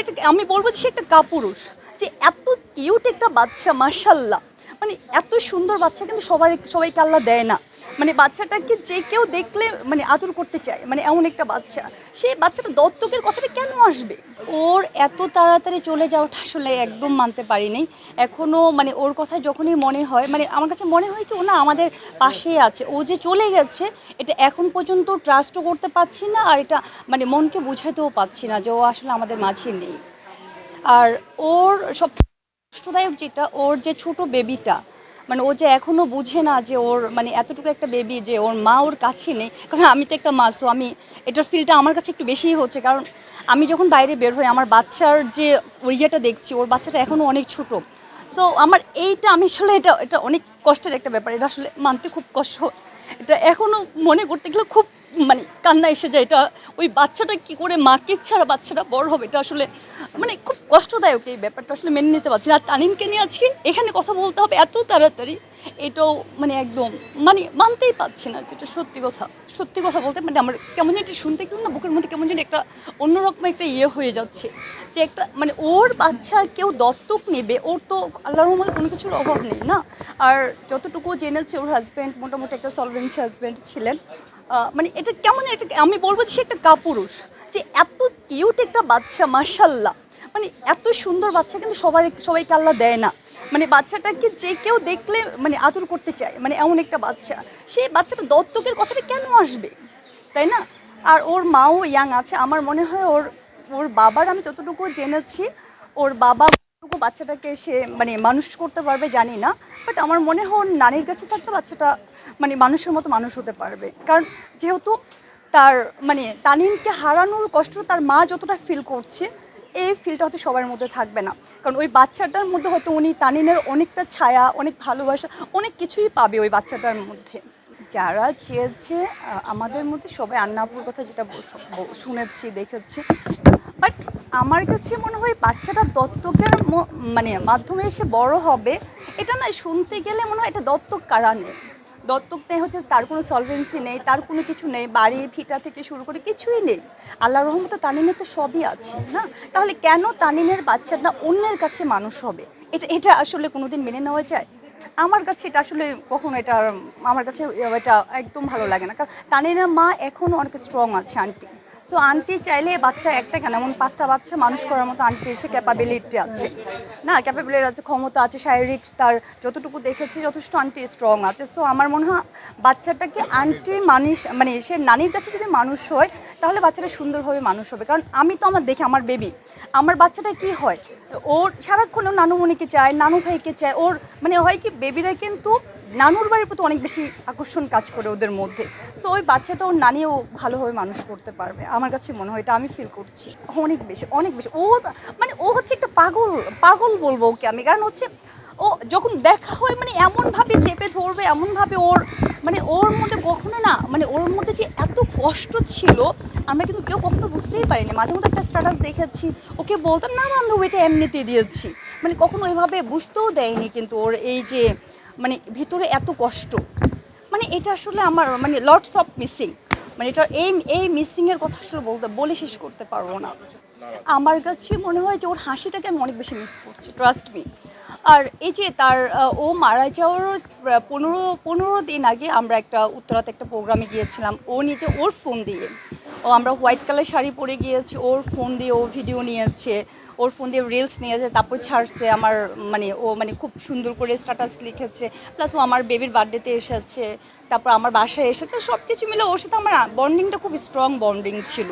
এটা আমি বলব যে সে একটা কাপুরুষ। যে এত কিউট একটা বাচ্চা মার্শাল্লাহ মানে এত সুন্দর বাচ্চা কিন্তু সবার সবাইকে আল্লাহ দেয় না। মানে বাচ্চাটাকে যে কেউ দেখলে মানে আদর করতে চায় মানে এমন একটা বাচ্চা, সেই বাচ্চাটা দত্তকের কথাটা কেন আসবে? ওর এত তাড়াতাড়ি চলে যাওয়াটা আসলে একদম মানতে পারিনি। এখনও মানে ওর কথা যখনই মনে হয় মানে আমার কাছে মনে হয় কি ও না আমাদের পাশেই আছে, ও যে চলে গেছে, এটা এখন পর্যন্ত ট্রাস্টও করতে পারছি না আর এটা মানে মনকে বুঝাইতেও পাচ্ছি না যে ও আসলে আমাদের মাঝে নেই। আর ওর সব কষ্টদায়ক যেটা, ওর যে ছোট বেবিটা মানে ও যে এখনও বুঝে না যে ওর মানে এতটুকু একটা বেবি যে ওর মা ওর কাছে নেই। কারণ আমি তো একটা মা সো আমি এটার ফিলটা আমার কাছে একটু বেশিই হচ্ছে। কারণ আমি যখন বাইরে বের হই, আমার বাচ্চার যে ইয়েটা দেখছি, ওর বাচ্চাটা এখনও অনেক ছোট। সো আমার এইটা, আমি আসলে এটা এটা অনেক কষ্টের একটা ব্যাপার। এটা আসলে মানতে খুব কষ্ট। এটা এখনও মনে করতে গেলে খুব মানে কান্না এসে যায়, এটা ওই বাচ্চাটা কি করে মাকে ছাড়া বাচ্চাটা বড় হবে, এটা আসলে মানে খুব কষ্টদায়ক এই ব্যাপারটা, আসলে মেনে নিতে পারছি না। আর তানিনকে নিয়ে আজকে এখানে কথা বলতে হবে এত তাড়াতাড়ি, এটাও মানে একদম মানে মানতেই পারছি না যেটা সত্যি কথা। সত্যি কথা বলতে মানে আমার কেমন যেন শুনতে কেমন না, বুকের মধ্যে কেমন যেন একটা অন্যরকম একটা ইয়ে হয়ে যাচ্ছে যে একটা মানে ওর বাচ্চা কেউ দত্তক নেবে, ওর তো আল্লাহর মধ্যে কোনো কিছুর অভাব নেই না। আর যতটুকু জেনেছে, ওর হাজব্যান্ড মোটামুটি একটা সলভেন্সি হাজব্যান্ড ছিলেন। মানে এটা কেমন এটা আমি বলব যে সে একটা কাপুরুষ, যে এত কিউট একটা বাচ্চা মার্শাল্লাহ মানে এত সুন্দর বাচ্চা কিন্তু সবার, সবাইকে আল্লাহ দেয় না। মানে বাচ্চাটাকে যে কেউ দেখলে মানে আদর করতে চায় মানে এমন একটা বাচ্চা। সেই বাচ্চাটা দত্তকের কথাটা কেন আসবে? তাই না? আর ওর মাও ইয়াং আছে। আমার মনে হয় ওর ওর বাবার, আমি যতটুকু জেনেছি, ওর বাবা বাচ্চাটাকে সে মানে মানুষ করতে পারবে, জানি না। বাট আমার মনে হয় নানির কাছে থাকলে বাচ্চাটা মানে মানুষের মতো মানুষ হতে পারবে। কারণ যেহেতু তার মানে তানিনকে হারানোর কষ্ট তার মা যতটা ফিল করছে, এই ফিলটা হয়তো সবার মধ্যে থাকবে না। কারণ ওই বাচ্চাটার মধ্যে হয়তো উনি তানিনের অনেকটা ছায়া, অনেক ভালোবাসা, অনেক কিছুই পাবে ওই বাচ্চাটার মধ্যে। যারা চেয়েছে আমাদের মধ্যে সবাই আন্নাপুর কথা যেটা শুনেছি, দেখেছি। বাট আমার কাছে মনে হয় বাচ্চাটা দত্তকের মানে মাধ্যমে এসে বড় হবে। এটা না শুনতে গেলে মনে হয় এটা দত্তক কারা নেই দত্তক নেই হচ্ছে তার কোনো সলভেন্সি নেই, তার কোনো কিছু নেই, বাড়ি, ভিটা থেকে শুরু করে কিছুই নেই। আল্লাহ রহমতে তানিনের তো সবই আছে, না? তাহলে কেন তানিনের বাচ্চাটা অন্যের কাছে মানুষ হবে? এটা এটা আসলে কোনোদিন মেনে নেওয়া যায়? আমার কাছে এটা আসলে কখনো এটা, আমার কাছে এটা একদম ভালো লাগে না। কারণ তানিনের মা এখনও অনেক স্ট্রং আছে আন্টি সো আন্টি চাইলে বাচ্চা একটা কেন? এমন পাঁচটা বাচ্চা মানুষ করার মতো আন্টির সে ক্যাপাবিলিটি আছে। না ক্যাপাবিলিটি আছে, ক্ষমতা আছে, শারীরিক তার যতটুকু দেখেছি যথেষ্ট আন্টি স্ট্রং আছে। সো আমার মনে হয় বাচ্চাটাকে আন্টি মানুষ মানে সে নানির কাছে যদি মানুষ হয়, তাহলে বাচ্চাটা সুন্দরভাবে মানুষ হবে। কারণ আমি তো আমার দেখি, আমার বেবি আমার বাচ্চাটা কি হয়? ওর সারাক্ষণ নানুমণিকে চায়, নানু ভাইকে চায়, ওর মানে হয় কি বেবিরা কিন্তু নানুর বাড়ির প্রতি অনেক বেশি আকর্ষণ কাজ করে ওদের মধ্যে। সো ওই বাচ্চাটা ওর নানিও ভালোভাবে মানুষ করতে পারবে। আমার কাছে মনে হয় এটা আমি ফিল করছি। অনেক বেশি অনেক বেশি। ও মানে ও হচ্ছে একটা পাগল পাগল বলব ওকে আমি। কারণ হচ্ছে ও যখন দেখা হয় মানে এমনভাবে চেপে ধরবে, এমনভাবে ওর মানে ওর মধ্যে কখনো না মানে ওর মধ্যে যে এত কষ্ট ছিল, আমরা কিন্তু কেউ কখনো বুঝতেই পারিনি। মাঝে মধ্যে একটা স্ট্যাটাস দেখেছি, ওকে বলতাম, না বান্ধব, এটা এমনিতে দিয়েছি। মানে কখনো ওইভাবে বুঝতেও দেয়নি কিন্তু ওর এই যে মানে ভিতরে এত কষ্ট। মানে এটা আসলে আমার মানে লটস অফ মিসিং মানে এটা এই এই মিসিংয়ের কথা আসলে বলতে, বলে শেষ করতে পারব না। আমার কাছে মনে হয় যে ওর হাসিটাকে আমি অনেক বেশি মিস করছি ট্রাস্ট মি আর এই যে তার ও মারা যাওয়ার পনেরো পনেরো দিন আগে আমরা একটা উত্তরাতে একটা প্রোগ্রামে গিয়েছিলাম। ও নিজে, ওর ফোন দিয়ে। ও আমরা হোয়াইট কালার শাড়ি পরে গিয়েছি, ওর ফোন দিয়ে ও ভিডিও নিয়েছে। ওর ফোন দিয়ে রিলস নিয়েছে, তারপর ছাড়ছে আমার মানে ও মানে খুব সুন্দর করে স্ট্যাটাস লিখেছে প্লাস ও আমার বেবির বার্থডেতে এসেছে, তারপর আমার বাসায় এসেছে সব কিছু মিলে ওর সাথে আমার বন্ডিংটা খুব স্ট্রং বন্ডিং ছিল।